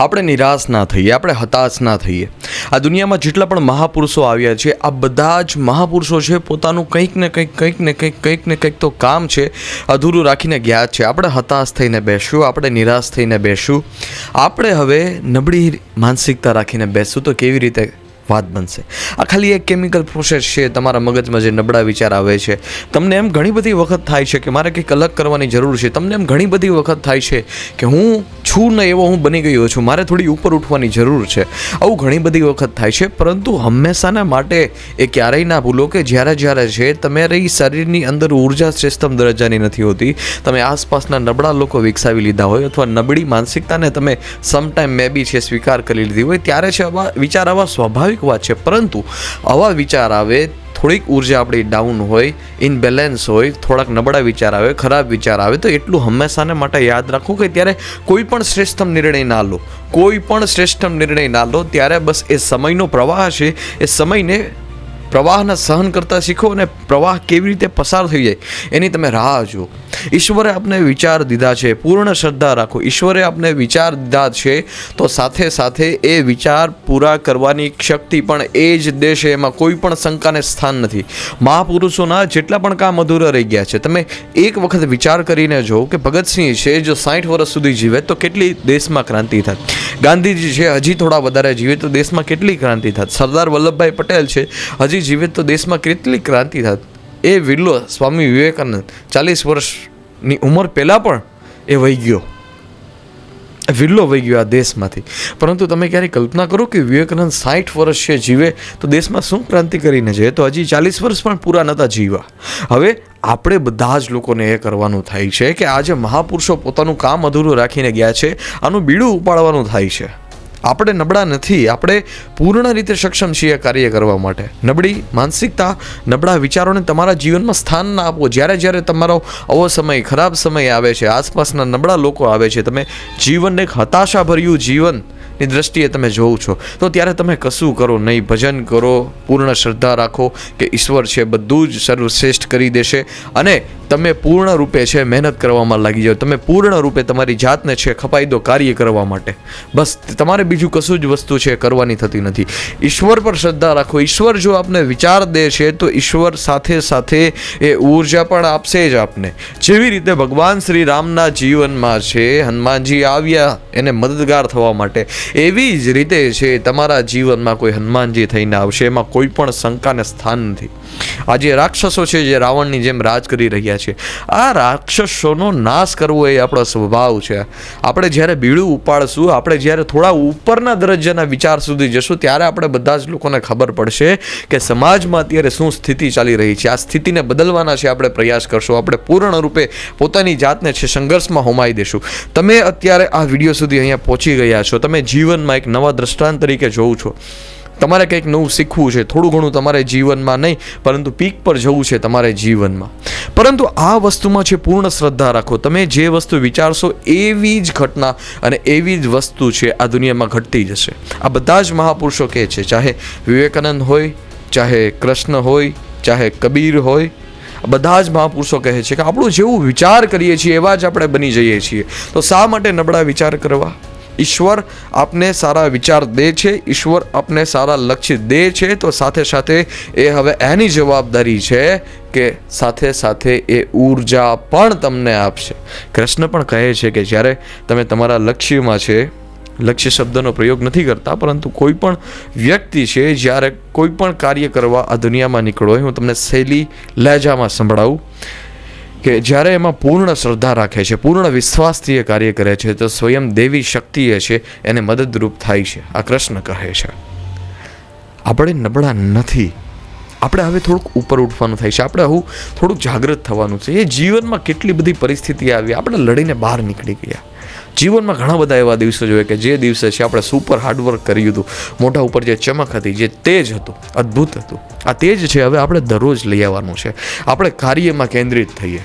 આપણે નિરાશ ના થઈએ, આપણે હતાશ ના થઈએ. આ દુનિયામાં જેટલા પણ મહાપુરુષો આવ્યા છે, આ બધા જ મહાપુરુષો છે, પોતાનું કંઈક ને કંઈક કંઈક ને કંઈક કંઈક ને કંઈક તો કામ છે, અધૂરું રાખીને ગયા છે. આપણે હતાશ થઈને બેસશું, આપણે નિરાશ થઈને બેસશું. આપણે હવે નબળી માનસિકતા રાખીને બેસશું. તો કેવી રીતે વાત બનશે. આ ખાલી એક કેમિકલ પ્રોસેસ છે, તમારા મગજમાં જે નબળા વિચાર આવે છે. તમને એમ ઘણી બધી વખત થાય છે કે મારે કંઈક અલગ કરવાની જરૂર છે. તમને એમ ઘણી બધી વખત થાય છે કે હું છું ને એવો હું બની ગયો છું. મારે થોડી ઉપર ઉઠવાની જરૂર છે. આવું ઘણી બધી વખત થાય છે. પરંતુ હંમેશાના માટે એ ક્યારેય ના ભૂલો કે જ્યારે જ્યારે છે તમારી શરીરની અંદર ઊર્જા શ્રેષ્ઠમ દરજ્જાની નથી હોતી. તમે આસપાસના નબળા લોકો વિકસાવી લીધા હોય અથવા નબળી માનસિકતાને તમે સમટાઈમ મે બી છે, સ્વીકાર કરી લીધી હોય. ત્યારે છે આવા વિચાર આવા સ્વાભાવિક વાત છે. પરંતુ આવા વિચાર આવે, થોડીક ઊર્જા આપણી ડાઉન હોય ઇનબેલેન્સ હોય, થોડાક નબળા વિચાર આવે, ખરાબ વિચાર આવે, તો એટલું હંમેશાને માટે યાદ રાખો કે ત્યારે કોઈ પણ શ્રેષ્ઠમ નિર્ણય ના લો. કોઈ પણ શ્રેષ્ઠમ નિર્ણય ના લો, ત્યારે બસ એ સમયનો પ્રવાહ છે. એ સમયને પ્રવાહને સહન કરતા શીખો અને પ્રવાહ કેવી રીતે પસાર થઈ જાય એની તમે રાહ જુઓ. ઈશ્વરે આપને વિચાર દીધા છે, પૂર્ણ શ્રદ્ધા રાખો. ઈશ્વરે આપને વિચાર દીધા છે, તો સાથે સાથે એ વિચાર પૂરા કરવાની શક્તિ પણ એ જ દેશે. એમાં કોઈ પણ શંકાને સ્થાન નથી. મહાપુરુષોના જેટલા પણ કામ અધૂરા રહી ગયા છે. તમે એક વખત વિચાર કરીને જો કે ભગતસિંહ છે, જો સાઠ વર્ષ સુધી જીવે તો કેટલી દેશમાં ક્રાંતિ થાય. ગાંધીજી છે, હજી થોડા વધારે જીવે તો દેશમાં કેટલી ક્રાંતિ થાત? સરદાર વલ્લભભાઈ પટેલ છે, હજી જીવે તો દેશમાં કેટલી ક્રાંતિ થાત? એ વિરલો સ્વામી વિવેકાનંદ ચાલીસ વર્ષની ઉંમર પહેલાં પણ એ વહી ગયો. વિરલો વહી ગયો આ દેશમાંથી. પરંતુ તમે ક્યારેય કલ્પના કરો કે વિવેકાનંદ સાઠ વર્ષ છે જીવે, તો દેશમાં શું ક્રાંતિ કરીને છે તો હજી ચાલીસ વર્ષ પણ પૂરા નહોતા જીવા હવે આપણે બધા જ લોકોને એ કરવાનું થાય છે કે આજે મહાપુરુષો પોતાનું કામ અધૂરું રાખીને ગયા છે, આનું બીડું ઉપાડવાનું થાય છે. આપણે નબળા નથી, આપણે પૂર્ણ રીતે સક્ષમ છીએ કાર્ય કરવા માટે. નબળી માનસિકતા, નબળા વિચારોને તમારા જીવનમાં સ્થાન ના આપો. જ્યારે જ્યારે તમારો આવો સમય, ખરાબ સમય આવે છે, આસપાસના નબળા લોકો આવે છે, તમે જીવનને એક હતાશાભર્યું જીવન ની દ્રષ્ટિએ તમે જોઉં છો. તો ત્યારે તમે કશું કરો નહીં. ભજન કરો, પૂર્ણ શ્રદ્ધા રાખો કે ઈશ્વર છે, બધું જ સર્વશ્રેષ્ઠ કરી દેશે અને તમે પૂર્ણ રૂપે છે, મહેનત કરવામાં લાગી જાઓ. તમે પૂર્ણ રૂપે તમારી જાતને છે ખપાઈ દો કાર્ય કરવા માટે. બસ, તમારે બીજું કશું જ વસ્તુ છે, કરવાની થતી નથી. ઈશ્વર પર શ્રદ્ધા રાખો. ઈશ્વર જો આપને વિચાર દે છે, તો ઈશ્વર સાથે સાથે એ ઊર્જા પણ આપશે જ આપને. જેવી રીતે ભગવાન શ્રી રામના જીવનમાં છે, હનુમાનજી આવ્યા એને મદદગાર થવા માટે. એવી જ રીતે છે, તમારા જીવનમાં કોઈ હનુમાનજી થઈને આવશે, એમાં કોઈ પણ શંકાને સ્થાન નથી. આજે રાક્ષસો છે જે રાવણની જેમ રાજ કરી રહ્યા છે. આ રાક્ષસોનો નાશ કરવો એ આપણો સ્વભાવ છે. આપણે જ્યારે બીડું ઉપાડશું, આપણે જ્યારે થોડા ઉપરના દરજ્જાના વિચાર સુધી જશું, ત્યારે આપણે બધા જ લોકોને ખબર પડશે કે સમાજમાં અત્યારે શું સ્થિતિ ચાલી રહી છે. આ સ્થિતિને બદલવાના છે આપણે પ્રયાસ કરશું. આપણે પૂર્ણ રૂપે પોતાની જાતને છે સંઘર્ષમાં હોમાઈ દેશું. તમે અત્યારે આ વીડિયો સુધી અહીંયા પહોંચી ગયા છો. તમે જીવનમાં એક નવા દ્રષ્ટાંત તરીકે જોઉં છો. તમારે કંઈક નવું શીખવું છે, થોડું ઘણું તમારે જીવનમાં નહીં, પરંતુ પીક પર જવું છે તમારે જીવનમાં. પરંતુ આ વસ્તુમાં છે પૂર્ણ શ્રદ્ધા રાખો. તમે જે વસ્તુ વિચારશો એવી જ ઘટના અને એવી જ વસ્તુ છે આ દુનિયામાં ઘટતી જશે. આ બધા જ મહાપુરુષો કહે છે, ચાહે વિવેકાનંદ હોય, ચાહે કૃષ્ણ હોય, ચાહે કબીર હોય બધા જ મહાપુરુષો કહે છે કે આપણું જેવું વિચાર કરીએ છીએ એવા જ આપણે બની જઈએ છીએ. તો શા માટે નબળા વિચાર કરવા? ઈશ્વર આપને સારા વિચાર દે છે, ઈશ્વર આપને સારા લક્ષ્ય દે છે, તો સાથે સાથે એ હવે એની જવાબદારી છે કે સાથે સાથે એ ઊર્જા પણ તમને આપશે. કૃષ્ણ પણ કહે છે કે જ્યારે તમે તમારા લક્ષ્યમાં છે, લક્ષ્ય શબ્દનો પ્રયોગ નથી કરતા, પરંતુ કોઈ પણ વ્યક્તિ છે, જ્યારે કોઈ પણ કાર્ય કરવા આ દુનિયામાં નીકળો હું તમને શૈલી લહેજામાં સંભળાવું. કે જ્યારે એમાં પૂર્ણ શ્રદ્ધા રાખે છે, પૂર્ણ વિશ્વાસથી એ કાર્ય કરે છે, તો સ્વયં દેવી શક્તિ એ છે, એને મદદરૂપ થાય છે. આ કૃષ્ણ કહે છે. આપણે નબળા નથી. આપણે હવે થોડુંક ઉપર ઉઠવાનું થાય છે. આપણે હું થોડુંક જાગૃત થવાનું છે. એ જીવનમાં કેટલી બધી પરિસ્થિતિ આવી, આપણે લડીને બહાર નીકળી ગયા. જીવનમાં ઘણા બધા એવા દિવસો જોઈએ કે જે દિવસે છે આપણે સુપર હાર્ડવર્ક કર્યું હતું મોઢા ઉપર જે ચમક હતી, જે તેજ હતું, અદ્ભુત હતું. આ તેજ છે, હવે આપણે દરરોજ લઈ આવવાનું છે. આપણે કાર્યમાં કેન્દ્રિત થઈએ.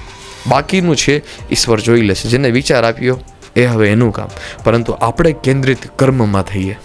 બાકીનું છે, ઈશ્વર જોઈ લેશે. જેને વિચાર આપ્યો, એ હવે એનું કામ. પરંતુ આપણે કેન્દ્રિત કર્મમાં થઈએ.